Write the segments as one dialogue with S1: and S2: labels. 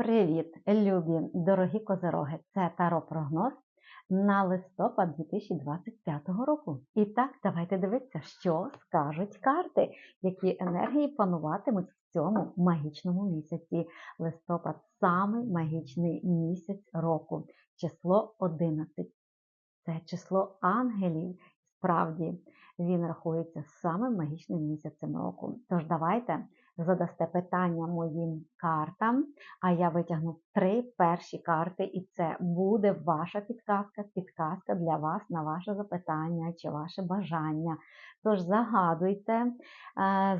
S1: Привіт, любі дорогі козероги! Це Таро прогноз на листопад 2025 року. І так, давайте дивитися, що скажуть карти, які енергії пануватимуть в цьому магічному місяці. Листопад самий магічний місяць року, число 11. Це число ангелів. Справді, він рахується самим магічним місяцем року. Тож давайте задасте питання моїм картам, а я витягну три перші карти, і це буде ваша підказка, підказка для вас на ваше запитання чи ваше бажання. Тож загадуйте, е,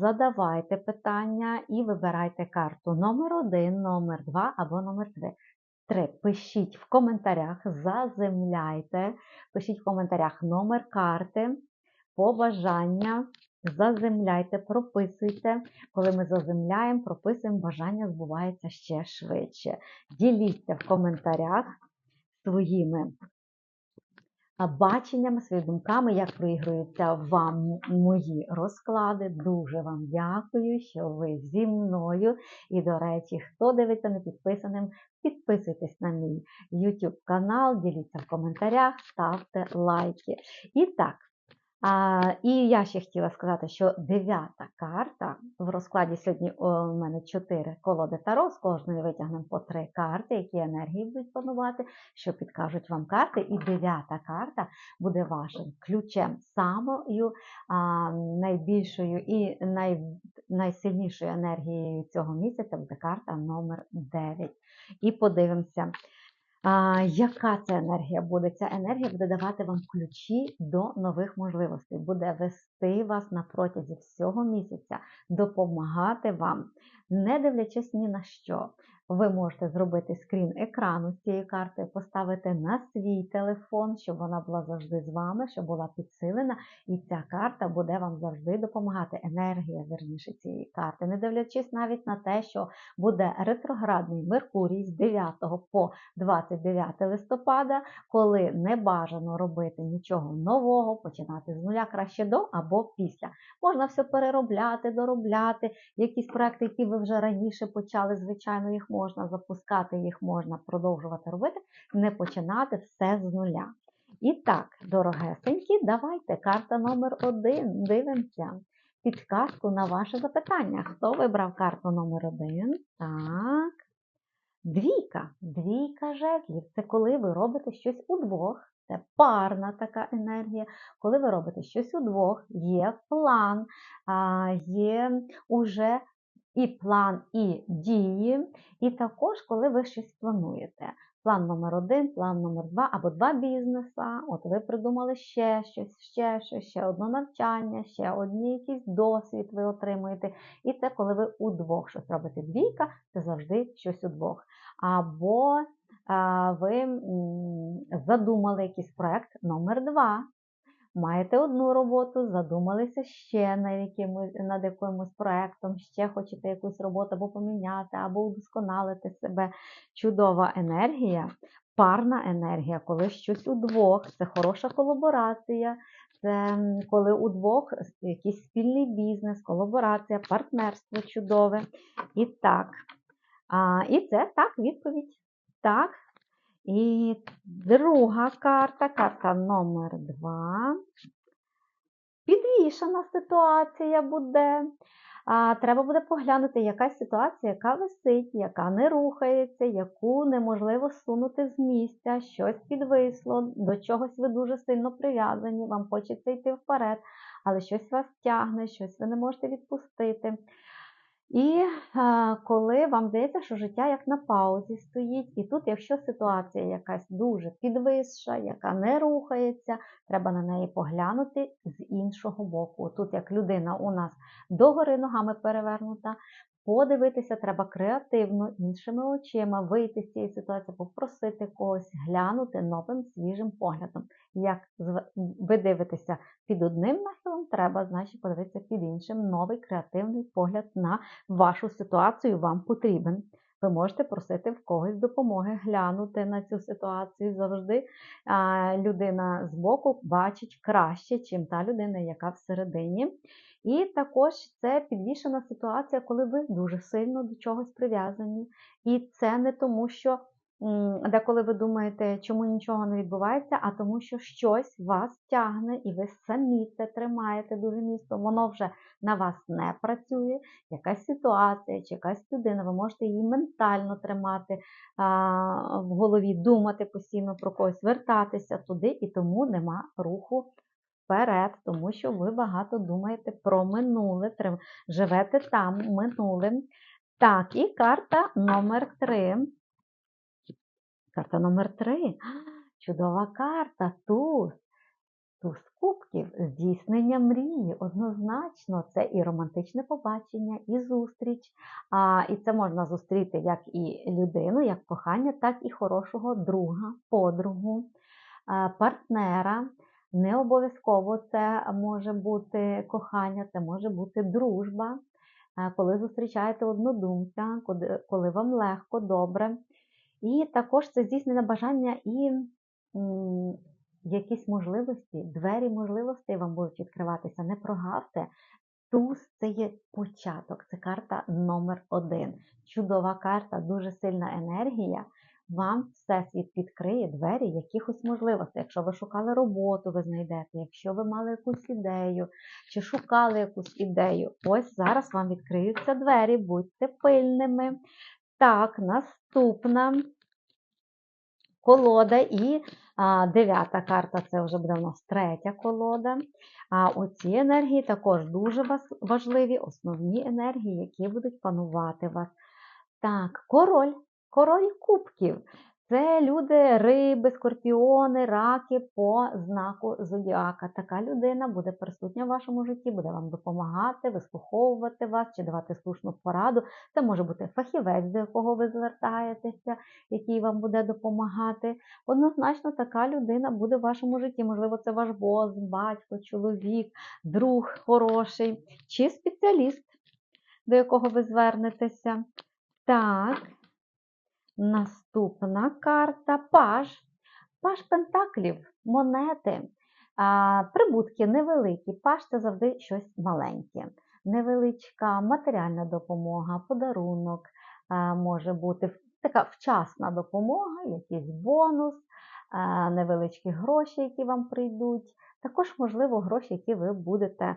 S1: задавайте питання і вибирайте карту номер один, номер два або номер три. Три. Пишіть в коментарях, заземляйте, пишіть в коментарях номер карти, побажання, заземляйте, прописуйте. Коли ми заземляємо, прописуємо, бажання збувається ще швидше. Діліться в коментарях своїми баченнями, своїми думками, як проігруються вам мої розклади. Дуже вам дякую, що ви зі мною. І, до речі, хто дивиться не підписаним, підписуйтесь на мій YouTube канал, діліться в коментарях, ставте лайки. І так. А, І я ще хотіла сказати, що дев'ята карта в розкладі сьогодні у мене чотири колоди Таро, з кожної витягнемо по три карти, які енергії будуть панувати, що підкажуть вам карти. І дев'ята карта буде вашим ключем, самою а, найбільшою і най, найсильнішою енергією цього місяця буде карта номер 9. І подивимося. А, Яка це енергія буде? Ця енергія буде давати вам ключі до нових можливостей, буде вести вас на протязі всього місяця, допомагати вам, не дивлячись ні на що. Ви можете зробити скрін екрану цієї карти, поставити на свій телефон, щоб вона була завжди з вами, щоб була підсилена, і ця карта буде вам завжди допомагати. Енергія, верніше, цієї карти, не дивлячись навіть на те, що буде ретроградний Меркурій з 9 по 29 листопада, коли не бажано робити нічого нового, починати з нуля краще до або після. Можна все переробляти, доробляти, якісь проекти, які ви вже раніше почали, звичайно, їх можна запускати, їх можна продовжувати робити, не починати все з нуля. І так, дорогесенькі, давайте карта номер один. Дивимося. Підказку на ваше запитання. Хто вибрав карту номер один? Так. Двійка. Двійка жезлів. Це коли ви робите щось удвох. Це парна така енергія. Коли ви робите щось удвох, є план, є уже і план, і дії. І також, коли ви щось плануєте. План номер один, план номер два або два бізнеса. От ви придумали ще щось, ще щось, ще одне навчання, ще один якийсь досвід ви отримуєте. І це коли ви удвох щось робите. Двійка це завжди щось удвох. Або ви задумали якийсь проект номер два. Маєте одну роботу, задумалися ще над якимось, над якимось проєктом, ще хочете якусь роботу або поміняти, або удосконалити себе. Чудова енергія, парна енергія, коли щось удвох, це хороша колаборація, це коли удвох якийсь спільний бізнес, колаборація, партнерство чудове. І так. А, І це так, відповідь. Так. І друга карта, карта номер 2. Підвішана ситуація буде. А, Треба буде поглянути, яка ситуація, яка висить, яка не рухається, яку неможливо сунути з місця, щось підвисло, до чогось ви дуже сильно прив'язані, вам хочеться йти вперед, але щось вас тягне, щось ви не можете відпустити. І коли вам здається, що життя як на паузі стоїть, і тут, якщо ситуація якась дуже підвисша, яка не рухається, треба на неї поглянути з іншого боку. Тут, як людина у нас догори ногами перевернута, Подивитися треба креативно, іншими очима, вийти з цієї ситуації, попросити когось, глянути новим свіжим поглядом. Як ви дивитеся під одним нахилом, треба, значить, подивитися під іншим. Новий креативний погляд на вашу ситуацію вам потрібен. Ви можете просити в когось допомоги, глянути на цю ситуацію. Завжди людина збоку бачить краще, чим та людина, яка всередині. І також це підвішена ситуація, коли ви дуже сильно до чогось прив'язані. І це не тому, що деколи ви думаєте, чому нічого не відбувається, а тому, що щось вас тягне, і ви самі це тримаєте дуже міцно. Воно вже на вас не працює. Якась ситуація чи якась людина, ви можете її ментально тримати а, в голові, думати постійно про когось, вертатися туди, і тому нема руху вперед, тому що ви багато думаєте про минуле, живете там минулим. Так, і карта номер 3. Карта номер 3. Чудова карта. Туз. Туз кубків, здійснення мрії. Однозначно, це і романтичне побачення, і зустріч. А, і це можна зустріти як і людину, як кохання, так і хорошого друга, подругу, а, партнера. Не обов'язково це може бути кохання, це може бути дружба, коли зустрічаєте однодумця, коли вам легко, добре. І також це здійснене бажання і якісь можливості, двері можливостей вам будуть відкриватися. Не прогавте. Туз це є початок, це карта номер один. Чудова карта, дуже сильна енергія. Вам всесвіт відкриє двері якихось можливостей. Якщо ви шукали роботу, ви знайдете. Якщо ви мали якусь ідею чи шукали якусь ідею, ось зараз вам відкриються двері, будьте пильними. Так, наступна колода і а, дев'ята карта це вже буде у нас третя колода. А оці енергії також дуже важливі, основні енергії, які будуть панувати вас. Так, король, король кубків. Це люди, риби, скорпіони, раки по знаку зодіака. Така людина буде присутня в вашому житті, буде вам допомагати, вислуховувати вас чи давати слушну пораду. Це може бути фахівець, до якого ви звертаєтеся, який вам буде допомагати. Однозначно, така людина буде в вашому житті. Можливо, це ваш бос, батько, чоловік, друг хороший чи спеціаліст, до якого ви звернетеся. Так, наступна карта паж. Паж пентаклів, монети. Прибутки невеликі. Паж це завжди щось маленьке. Невеличка матеріальна допомога, подарунок, може бути така вчасна допомога, якийсь бонус, невеличкі гроші, які вам прийдуть. Також, можливо, гроші, які ви будете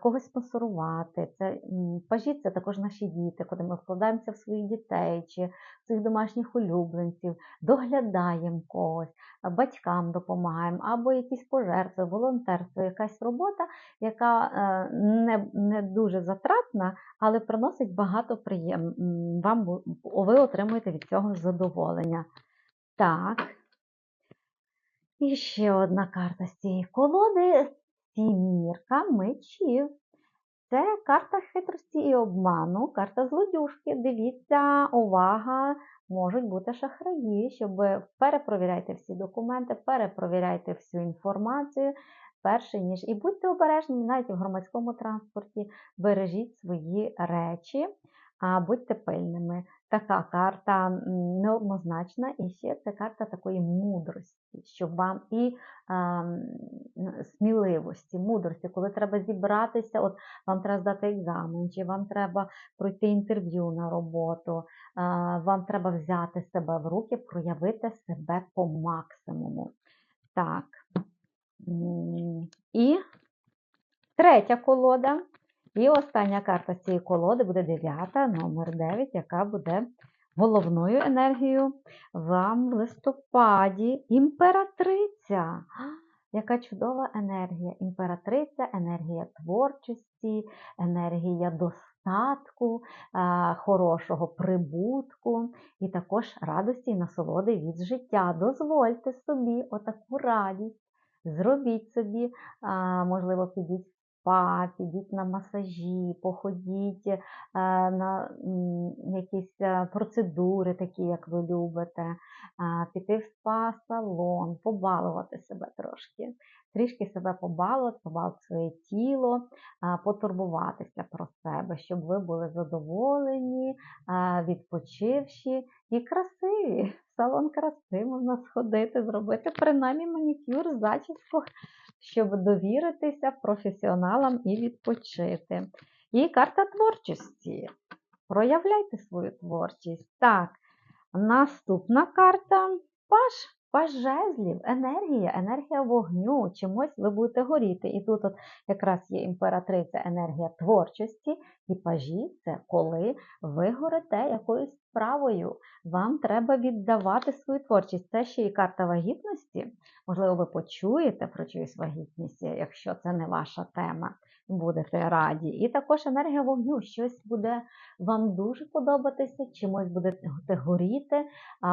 S1: когось спонсорувати. Це пажі це також наші діти, коли ми вкладаємося в своїх дітей чи в своїх домашніх улюбленців, доглядаємо когось, батькам допомагаємо, або якісь пожертви, волонтерство, якась робота, яка е, не, не дуже затратна, але приносить багато приєм. Вам ви отримуєте від цього задоволення. Так. І ще одна карта з цієї колоди сімірка мечів. Це карта хитрості і обману, карта злодюжки. Дивіться, увага, можуть бути шахраї, щоб перепровіряйте всі документи, перепровіряйте всю інформацію, перше ніж. І будьте обережні навіть в громадському транспорті, бережіть свої речі, а будьте пильними. Така карта неоднозначна, і ще це карта такої мудрості, щоб вам і м, сміливості, мудрості, коли треба зібратися, от вам треба здати екзамен, чи вам треба пройти інтерв'ю на роботу, а, вам треба взяти себе в руки, проявити себе по максимуму. Так. І третя колода. І остання карта з цієї колоди буде дев'ята, номер 9, яка буде головною енергією вам в листопаді. Імператриця. Яка чудова енергія. Імператриця, енергія творчості, енергія достатку, хорошого прибутку і також радості і насолоди від життя. Дозвольте собі отаку радість. Зробіть собі, можливо, підіть спа, підіть на масажі, походіть е, на якісь е, процедури, такі, як ви любите, е, піти в спа-салон, побалувати себе трошки, трішки себе побалувати, побалувати своє тіло, потурбуватися про себе, щоб ви були задоволені, відпочивші і красиві. В салон краси можна сходити, зробити принаймні манікюр, зачіску, щоб довіритися професіоналам і відпочити. І карта творчості. Проявляйте свою творчість. Так, наступна карта паш. Паж жезлів, енергія, енергія вогню, чимось ви будете горіти. І тут от якраз є імператриця енергія творчості, і пажі це коли ви горите якоюсь справою. Вам треба віддавати свою творчість. Це ще і карта вагітності. Можливо, ви почуєте про чиюсь вагітність, якщо це не ваша тема. Будете раді. І також енергія вогню, щось буде вам дуже подобатися, чимось будете горіти,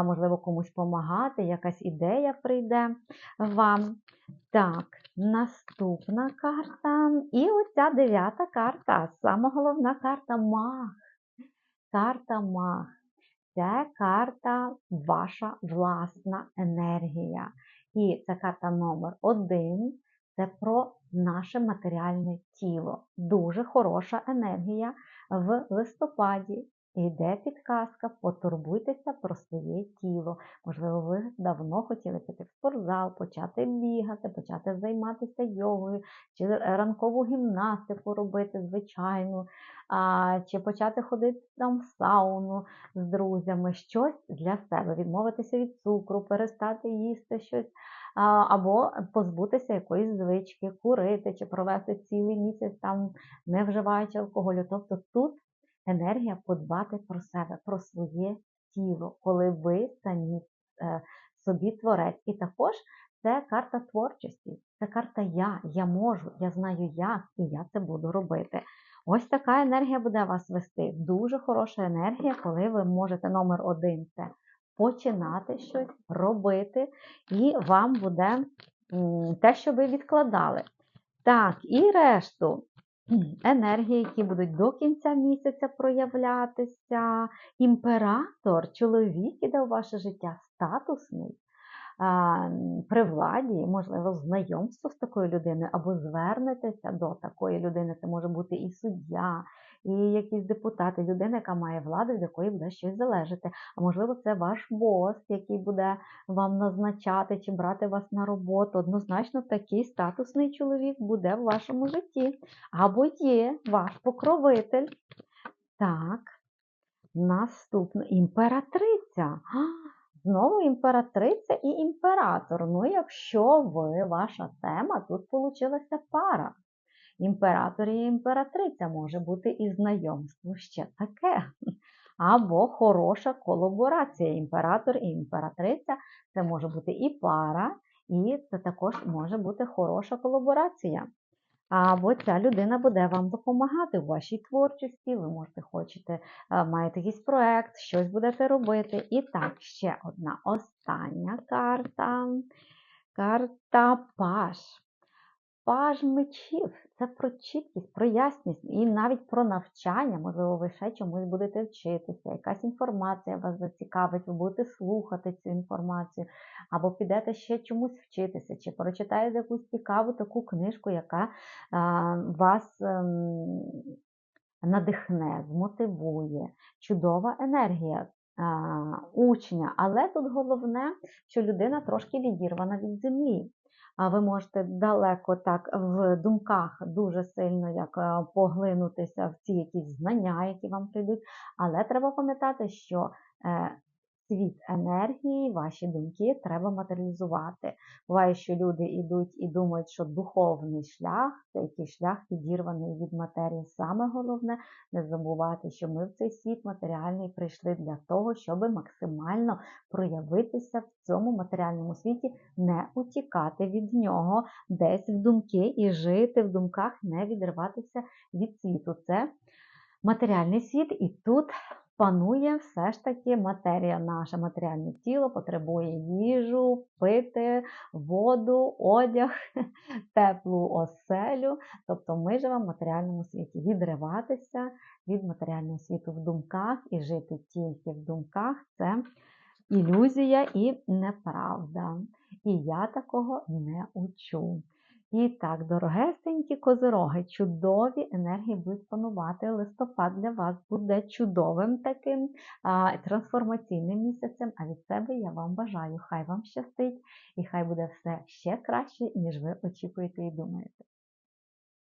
S1: можливо, комусь допомагати, якась ідея прийде вам. Так, наступна карта. І оця дев'ята карта. Сама головна карта маг. Карта маг. Це карта ваша власна енергія. І це карта номер один. Це про наше матеріальне тіло. Дуже хороша енергія в листопаді. Йде підказка, потурбуйтеся про своє тіло. Можливо, ви давно хотіли піти в спортзал, почати бігати, почати займатися йогою, чи ранкову гімнастику робити, звичайну, а, чи почати ходити там в сауну з друзями, щось для себе, відмовитися від цукру, перестати їсти щось, або позбутися якоїсь звички, курити, чи провести цілий місяць там, не вживаючи алкоголю. Тобто тут енергія подбати про себе, про своє тіло, коли ви самі е, собі творець. І також це карта творчості, це карта я, я можу, я знаю як, і я це буду робити. Ось така енергія буде вас вести. Дуже хороша енергія, коли ви можете номер один це починати щось робити, і вам буде те, що ви відкладали. Так, і решту енергії, які будуть до кінця місяця проявлятися. Імператор, чоловік іде у ваше життя статусний. При владі, можливо, знайомство з такою людиною, або звернетеся до такої людини. Це може бути і суддя, і якісь депутати, людина, яка має владу, від якої буде щось залежати. А можливо, це ваш бос, який буде вам назначати чи брати вас на роботу. Однозначно, такий статусний чоловік буде в вашому житті. Або є ваш покровитель. Так, наступна імператриця. Знову імператриця і імператор. Ну, якщо ви, ваша тема, тут вийшла пара. Імператор і імператриця може бути і знайомство ще таке. Або хороша колаборація. Імператор і імператриця це може бути і пара, і це також може бути хороша колаборація. Або ця людина буде вам допомагати у вашій творчості, ви можете хочете, маєте якийсь проект, щось будете робити. І так, ще одна остання карта. Карта Паш. Паж мечів це про чіткість, про ясність і навіть про навчання, можливо, ви ще чомусь будете вчитися, якась інформація вас зацікавить, ви будете слухати цю інформацію, або підете ще чомусь вчитися, чи прочитаєте якусь цікаву таку книжку, яка а, вас а, ем, надихне, змотивує. Чудова енергія. Учня, але тут головне, що людина трошки відірвана від землі ви можете далеко так в думках дуже сильно як е, поглинутися в ці якісь знання, які вам прийдуть. Але треба пам'ятати, що е, світ енергії, ваші думки треба матеріалізувати. Буває, що люди йдуть і думають, що духовний шлях це якийсь шлях відірваний від матерії. Саме головне не забувати, що ми в цей світ матеріальний прийшли для того, щоб максимально проявитися в цьому матеріальному світі, не утікати від нього, десь в думки і жити в думках, не відриватися від світу. Це матеріальний світ, і тут панує все ж таки матерія, наше матеріальне тіло потребує їжу, пити, воду, одяг, теплу оселю. Тобто ми живемо в матеріальному світі. Відриватися від матеріального світу в думках і жити тільки в думках це ілюзія і неправда. І я такого не учу. І так, дорогесенькі козироги, чудові енергії будуть панувати. Листопад для вас буде чудовим таким а, трансформаційним місяцем. А від себе я вам бажаю. Хай вам щастить і хай буде все ще краще, ніж ви очікуєте і думаєте.